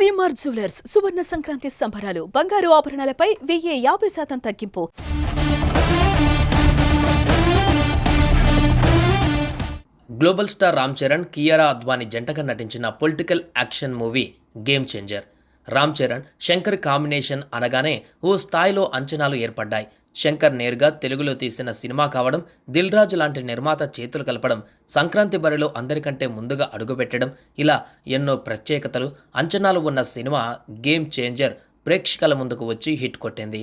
CMR jewellers సువర్ణ సంక్రాంతి సంబరాలు బంగారు ఆభరణాలపై వెయ్యి యాభై శాతం తగ్గింపు. గ్లోబల్ స్టార్ రామ్ చరణ్ కియారా అద్వాని జంటగా నటించిన political action movie game changer. Ram Charan Shankar combination అనగానే ఓ స్థాయిలో అంచనాలు ఏర్పడ్డాయి. శంకర్ నేరుగా తెలుగులో తీసిన సినిమా కావడం దిల్ రాజు లాంటి నిర్మాత చేతులు కలపడం సంక్రాంతి బరిలో అందరికంటే ముందుగా అడుగుపెట్టడం ఇలా ఎన్నో ప్రత్యేకతలు అంచనాలు ఉన్న సినిమా గేమ్ చేంజర్ ప్రేక్షకుల ముందుకు వచ్చి హిట్ కొట్టింది.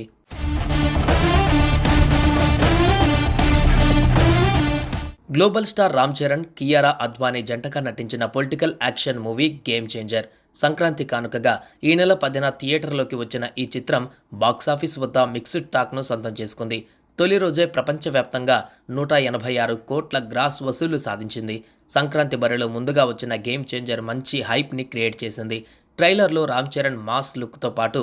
గ్లోబల్ స్టార్ రామ్ చరణ్ కియారా అద్వానీ జంటగా నటించిన political action movie game changer. Sankranti కానుకగా ఈ నెల పదిన థియేటర్లోకి వచ్చిన ఈ చిత్రం బాక్సాఫీస్ వద్ద మిక్స్డ్ టాక్ను సొంతం చేసుకుంది. తొలి రోజే ప్రపంచవ్యాప్తంగా నూట ఎనభై ఆరు కోట్ల గ్రాస్ వసూలు సాధించింది. సంక్రాంతి బరిలో ముందుగా వచ్చిన గేమ్ చేంజర్ మంచి హైప్ని క్రియేట్ చేసింది. ట్రైలర్లో రామ్ చరణ్ మాస్ లుక్తో పాటు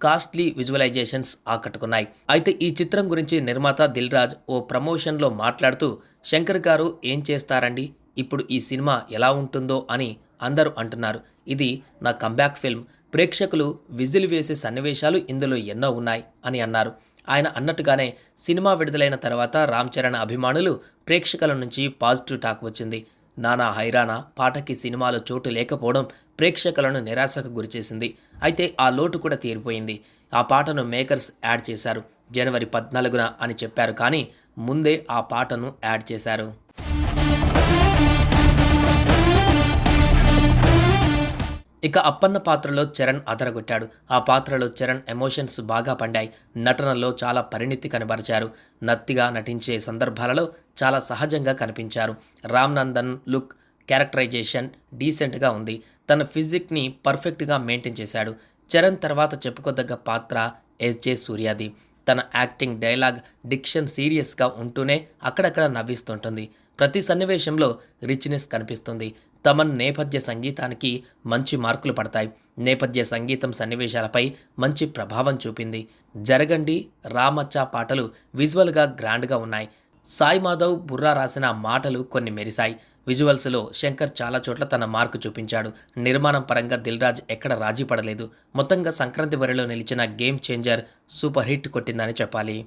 కాస్ట్లీ విజువలైజేషన్స్ ఆకట్టుకున్నాయి. అయితే ఈ చిత్రం గురించి నిర్మాత దిల్ రాజ్ ఓ ప్రమోషన్లో మాట్లాడుతూ శంకర్ గారు ఏం చేస్తారండి? ఇప్పుడు ఈ సినిమా ఎలా ఉంటుందో అని అందరూ అంటున్నారు. ఇది నా కంబ్యాక్ ఫిల్మ్ ప్రేక్షకులు విజిల్ వేసే సన్నివేశాలు ఇందులో ఎన్నో ఉన్నాయి అని అన్నారు. ఆయన అన్నట్టుగానే సినిమా విడుదలైన తర్వాత రామ్ చరణ్ అభిమానులు ప్రేక్షకుల నుంచి పాజిటివ్ టాక్ వచ్చింది. నానా హైరానా పాటకి సినిమాలో చోటు లేకపోవడం ప్రేక్షకులను నిరాశకు గురిచేసింది అయితే ఆ లోటు కూడా తీరిపోయింది. ఆ పాటను మేకర్స్ యాడ్ చేశారు. జనవరి పద్నాలుగున అని చెప్పారు కానీ ముందే ఆ పాటను యాడ్ చేశారు. ఇక అప్పన్న పాత్రలో చరణ్ అదరగొట్టాడు. ఆ పాత్రలో చరణ్ ఎమోషన్స్ బాగా పండాయి. నటనలో చాలా పరిణితి కనబరిచారు. నత్తిగా నటించే సందర్భాలలో చాలా సహజంగా కనిపించారు. రామ్ నందన్ లుక్ క్యారెక్టరైజేషన్ డీసెంట్గా ఉంది. తన ఫిజిక్ని పర్ఫెక్ట్గా మెయింటైన్ చేశాడు. చరణ్ తర్వాత చెప్పుకోదగ్గ పాత్ర ఎస్జే సూర్యాది. తన యాక్టింగ్ డైలాగ్ డిక్షన్ సీరియస్గా ఉంటూనే అక్కడక్కడ నవ్విస్తుంటుంది. ప్రతి సన్నివేశంలో రిచ్నెస్ కనిపిస్తుంది. తమన్ నేపథ్య సంగీతానికి మంచి మార్కులు పడతాయి. నేపథ్య సంగీతం సన్నివేశాలపై మంచి ప్రభావం చూపింది. జరగండి రామచ్చా పాటలు విజువల్గా గ్రాండ్గా ఉన్నాయి. సాయి మాధవ్ బుర్రా రాసిన మాటలు కొన్ని మెరిశాయి. విజువల్స్లో శంకర్ చాలా చోట్ల తన మార్కు చూపించాడు. నిర్మాణం పరంగా దిల్రాజ్ ఎక్కడ రాజీ పడలేదు. మొత్తంగా సంక్రాంతి బరిలో నిలిచిన గేమ్ చేంజర్ సూపర్ హిట్ కొట్టిందని చెప్పాలి.